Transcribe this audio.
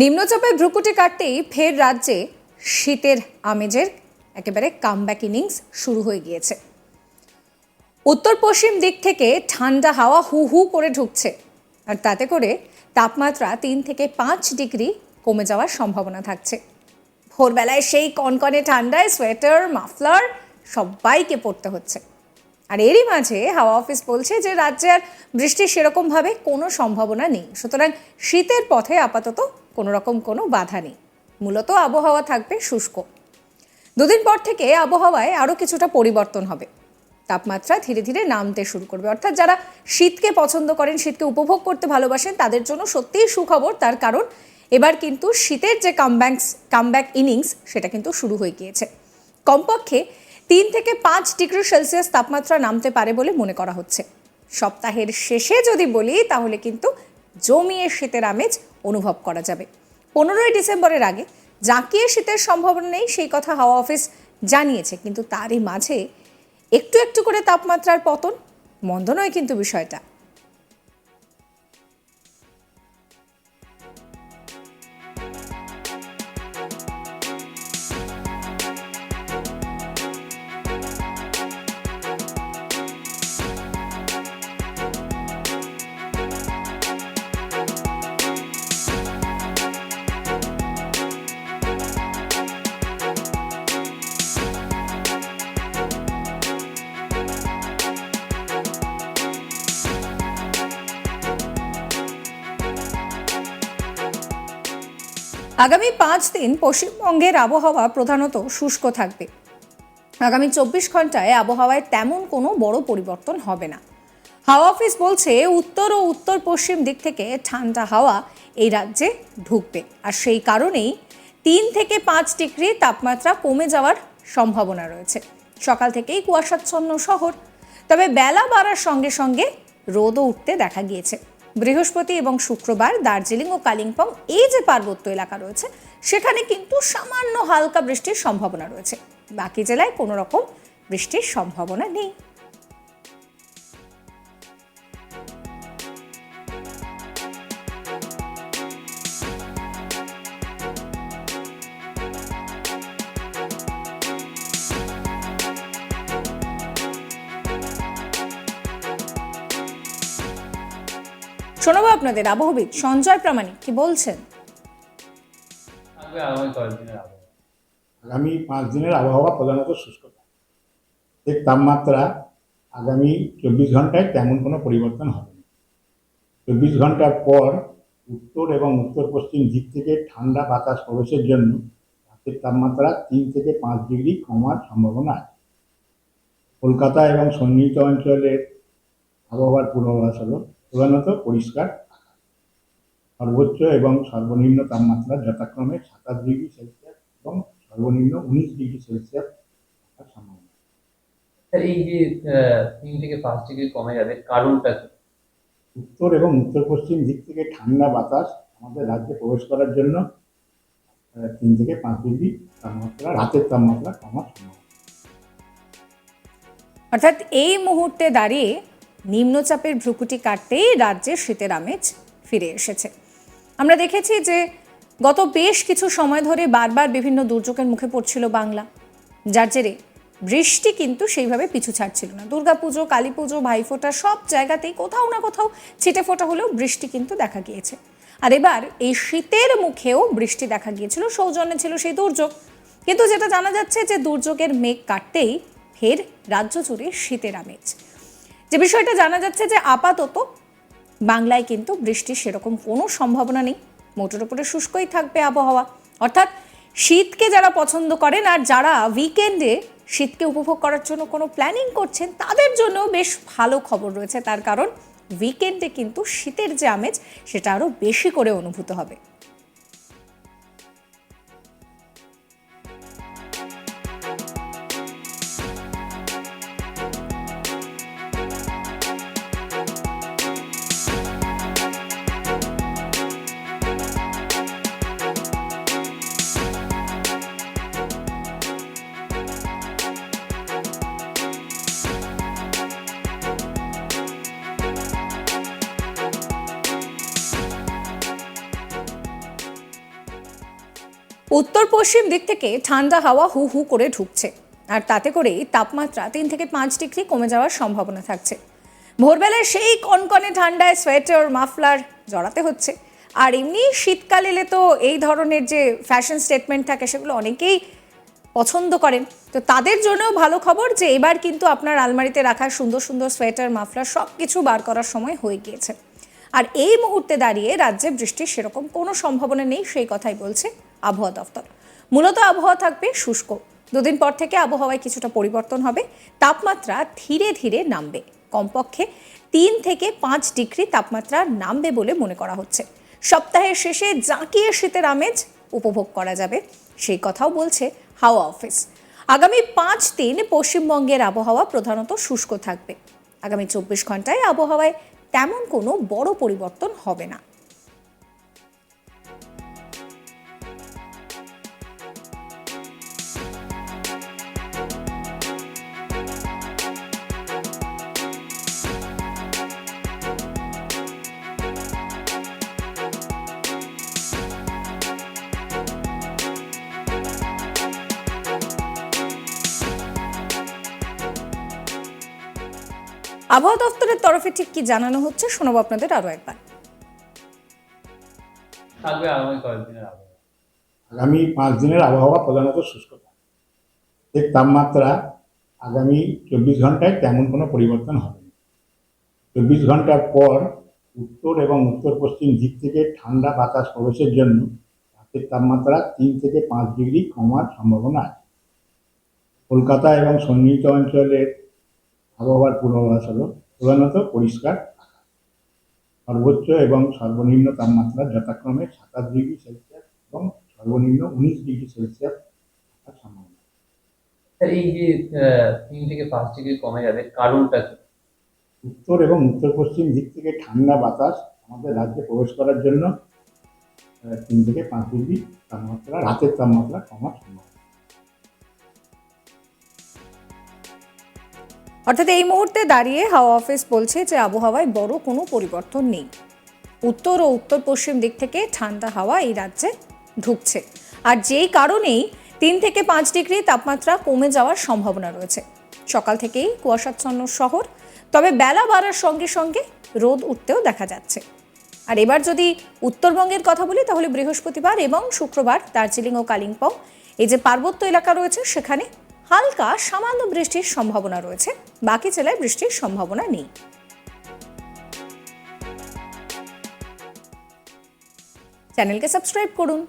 নিম্নচাপের ভ্রুকুটি কাটতেই ফের রাজ্যে শীতের আমেজের একেবারে কামব্যাক ইনিংস শুরু হয়ে গিয়েছে। উত্তর পশ্চিম দিক থেকে ঠান্ডা হাওয়া হু হু করে ঢুকছে, আর তাতে করে তাপমাত্রা তিন থেকে পাঁচ ডিগ্রি কমে যাওয়ার সম্ভাবনা থাকছে। ভোরবেলায় সেই কনকনে ঠান্ডায় সোয়েটার, মাফলার সবাইকে পড়তে হচ্ছে। আর এরই মাঝে হাওয়া অফিস বলছে যে রাজ্যে আর বৃষ্টির সেরকমভাবে কোনো সম্ভাবনা নেই। সুতরাং শীতের পথে আপাতত কোনো রকম কোনো বাধা নেই। মূলত আবহাওয়া থাকবে শুষ্ক। দুদিন পর থেকে আবহাওয়ায় আরও কিছুটা পরিবর্তন হবে। তাপমাত্রা ধীরে ধীরে নামতে শুরু করবে। অর্থাৎ যারা শীতকে পছন্দ করেন, শীতকে উপভোগ করতে ভালোবাসেন, তাদের জন্য সত্যিই সুখবর তার কারণ এবার কিন্তু শীতের যে কামব্যাকস কামব্যাক ইনিংস সেটা কিন্তু শুরু হয়ে গিয়েছে। কমপক্ষে তিন থেকে পাঁচ ডিগ্রি সেলসিয়াস তাপমাত্রা নামতে পারে বলে মনে করা হচ্ছে। সপ্তাহের শেষে যদি বলি, তাহলে কিন্তু জমিয়ে শীতের আমেজ অনুভব করা যাবে। পনেরোই ডিসেম্বরের আগে জাঁকিয়ে শীতের সম্ভাবনা নেই, সেই কথা হাওয়া অফিস জানিয়েছে। কিন্তু তারই মাঝে একটু একটু করে তাপমাত্রার পতন, মন্দ নয় কিন্তু বিষয়টা। আগামী পাঁচ দিন পশ্চিমবঙ্গের আবহাওয়া প্রধানত শুষ্ক থাকবে। আগামী চব্বিশ ঘন্টায় আবহাওয়ায় তেমন কোনো বড় পরিবর্তন হবে না। হাওয়া অফিস বলছে, উত্তর ও উত্তর পশ্চিম দিক থেকে ঠান্ডা হাওয়া এই রাজ্যে ঢুকবে। আর সেই কারণেই তিন থেকে পাঁচ ডিগ্রি তাপমাত্রা কমে যাওয়ার সম্ভাবনা রয়েছে। সকাল থেকেই কুয়াশাচ্ছন্ন শহর। তবে বেলা বাড়ার সঙ্গে সঙ্গে রোদও উঠতে দেখা গিয়েছে। বৃহস্পতি এবং শুক্রবার দার্জিলিং ও কালিম্পং এই যে পার্বত্য এলাকা রয়েছে, সেখানে কিন্তু সামান্য হালকা বৃষ্টির সম্ভাবনা রয়েছে। বাকি জেলায় কোনো রকম বৃষ্টির সম্ভাবনা নেই। শোনাবো আপনাদের আবহবিদ সঞ্জয় প্রামাণিক কি বলছেন? আগামী পাঁচ দিনের আবহাওয়া প্রধানত শুষ্ক। থাকবে। এর তাপমাত্রা আগামী চব্বিশ ঘন্টায় তেমন কোনো পরিবর্তন হবে না। চব্বিশ ঘণ্টার পর উত্তর এবং উত্তর পশ্চিম দিক থেকে ঠান্ডা বাতাস প্রবেশের জন্য রাতের তাপমাত্রা তিন থেকে পাঁচ ডিগ্রি কমার সম্ভাবনা আছে। কলকাতা এবং সন্নিহিত অঞ্চলের আবহাওয়ার পূর্বাভাস হলো প্রধানত পরিষ্কার। সর্বোচ্চ এবং সর্বনিম্ন তাপমাত্রা যথাক্রমে সাতাশ ডিগ্রি সেলসিয়াস এবং সর্বনিম্ন উনিশ ডিগ্রি সেলসিয়াস থাকার সম্ভাবনা। স্যার এই যে তিন থেকে পাঁচ ডিগ্রি কমে যাবে কারণটা কি? উত্তর এবং উত্তর পশ্চিম দিক থেকে ঠান্ডা বাতাস আমাদের রাজ্যে প্রবেশ করার জন্য আহ, তিন থেকে পাঁচ ডিগ্রি তাপমাত্রা রাতের তাপমাত্রা কমার সম্ভাবনা। অর্থাৎ এই মুহূর্তে দাঁড়িয়ে নিম্নচাপের ভ্রুকুটি কাটতেই রাজ্যে শীতের আমেজ ফিরে এসেছে। আমরা দেখেছি যে গত বেশ কিছু সময় ধরে বারবার বিভিন্ন দুর্যোগের মুখে পড়ছিল বাংলা। যার জেরে বৃষ্টি কিন্তু সেইভাবে পিছু ছাড়ছিল না। দুর্গাপুজো কালী পুজো ভাইফোঁটা সব জায়গাতেই কোথাও না কোথাও ছিটে ফোটা হলেও বৃষ্টি কিন্তু দেখা গিয়েছে। আর এবার এই শীতের মুখেও বৃষ্টি দেখা গিয়েছিল, সৌজন্যে ছিল সেই দুর্যোগ। কিন্তু যেটা জানা যাচ্ছে যে দুর্যোগের মেঘ কাটতেই ফের রাজ্য জুড়ে শীতের আমেজ। যে বিষয়টা জানা যাচ্ছে যে আপাতত বাংলায় কিন্তু বৃষ্টির সেরকম কোনো সম্ভাবনা নেই। মোটের উপরে শুষ্কই থাকবে আবহাওয়া। অর্থাৎ শীতকে যারা পছন্দ করেন আর যারা উইকেন্ডে শীতকে উপভোগ করার জন্য কোনো প্ল্যানিং করছেন, তাদের জন্য বেশ ভালো খবর রয়েছে। তার কারণ উইকেন্ডে কিন্তু শীতের যে আমেজ, সেটা আরও বেশি করে অনুভূত হবে। উত্তর পশ্চিম দিক থেকে ঠান্ডা হাওয়া হু হু করে ঢুকছে, আর তাতে করেই তাপমাত্রা তিন থেকে পাঁচ ডিগ্রি কমে যাওয়ার সম্ভাবনা থাকছে। ভোরবেলায় সেই কনকনে ঠান্ডায় সোয়েটার, মাফলার জড়াতে হচ্ছে। আর এমনি শীতকাল এলে তো এই ধরনের যে ফ্যাশন স্টেটমেন্ট থাকে, সেগুলো অনেকেই পছন্দ করেন। তো তাদের জন্যও ভালো খবর যে এবার কিন্তু আপনার আলমারিতে রাখা সুন্দর সুন্দর সোয়েটার, মাফলার সব কিছু বার করার সময় হয়ে গিয়েছে। আর এই মুহূর্তে দাঁড়িয়ে রাজ্যে বৃষ্টির সেরকম কোনো সম্ভাবনা নেই, সেই কথাই বলছে আবহাওয়া দফতর। মূলত আবহাওয়া থাকবে শুষ্ক। দুদিন পর থেকে আবহাওয়ায় কিছুটা পরিবর্তন হবে। তাপমাত্রা ধীরে ধীরে নামবে। কমপক্ষে তিন থেকে পাঁচ ডিগ্রি তাপমাত্রা নামবে বলে মনে করা হচ্ছে। সপ্তাহের শেষে জাঁকিয়ে শীতের আমেজ উপভোগ করা যাবে, সেই কথাও বলছে হাওয়া অফিস। আগামী পাঁচ দিন পশ্চিমবঙ্গের আবহাওয়া প্রধানত শুষ্ক থাকবে। আগামী চব্বিশ ঘন্টায় আবহাওয়ায় তেমন কোনো বড় পরিবর্তন হবে না। আবহাওয়া দপ্তরের তরফে ঠিক কি জানানো হচ্ছে শোনাবো আপনাদের আরও একবার। থাকবে আগামী কয়েকদিনের আবহাওয়া। আগামী পাঁচ দিনের আবহাওয়া প্রধানত শুষ্ক। থাকবে এর তাপমাত্রা আগামী চব্বিশ ঘন্টায় তেমন কোনো পরিবর্তন হবে না। চব্বিশ ঘণ্টার পর উত্তর এবং উত্তর পশ্চিম দিক থেকে ঠান্ডা বাতাস প্রবেশের জন্য রাতের তাপমাত্রা তিন থেকে পাঁচ ডিগ্রি কমার সম্ভাবনা আছে। কলকাতা এবং সন্নিহিত অঞ্চলের আবহাওয়ার পূর্বাভাস হল প্রধানত পরিষ্কার সর্বোচ্চ এবং সর্বনিম্ন তাপমাত্রা যথাক্রমে সাতাশ ডিগ্রি সেলসিয়াস এবং সর্বনিম্ন উনিশ ডিগ্রি সেলসিয়াস থাকার সম্ভাবনা। এই যে তিন থেকে পাঁচ ডিগ্রি কমে যাবে কারণটা কি? উত্তর এবং উত্তর পশ্চিম দিক থেকে ঠান্ডা বাতাস আমাদের রাজ্যে প্রবেশ করার জন্য তিন থেকে পাঁচ ডিগ্রি তাপমাত্রা রাতের তাপমাত্রা কমার সম্ভাবনা। অর্থাৎ এই মুহূর্তে দাঁড়িয়ে হাওয়া অফিস বলছে যে আবহাওয়ায় বড় কোনো পরিবর্তন নেই। উত্তর ও উত্তর পশ্চিম দিক থেকে ঠান্ডা হাওয়া এই রাজ্যে ঢুকছে। আর যেই কারণেই তিন থেকে পাঁচ ডিগ্রি তাপমাত্রা কমে যাওয়ার সম্ভাবনা রয়েছে। সকাল থেকেই কুয়াশাচ্ছন্ন শহর, তবে বেলা বাড়ার সঙ্গে সঙ্গে রোদ উঠতেও দেখা যাচ্ছে। আর এবার যদি উত্তরবঙ্গের কথা বলি, তাহলে বৃহস্পতিবার এবং শুক্রবার দার্জিলিং ও কালিম্পং, এই যে পার্বত্য এলাকা রয়েছে, সেখানে হালকা সামান্য বৃষ্টির সম্ভাবনা রয়েছে। বাকি জেলায় বৃষ্টির সম্ভাবনা নেই। চ্যানেলকে সাবস্ক্রাইব করুন।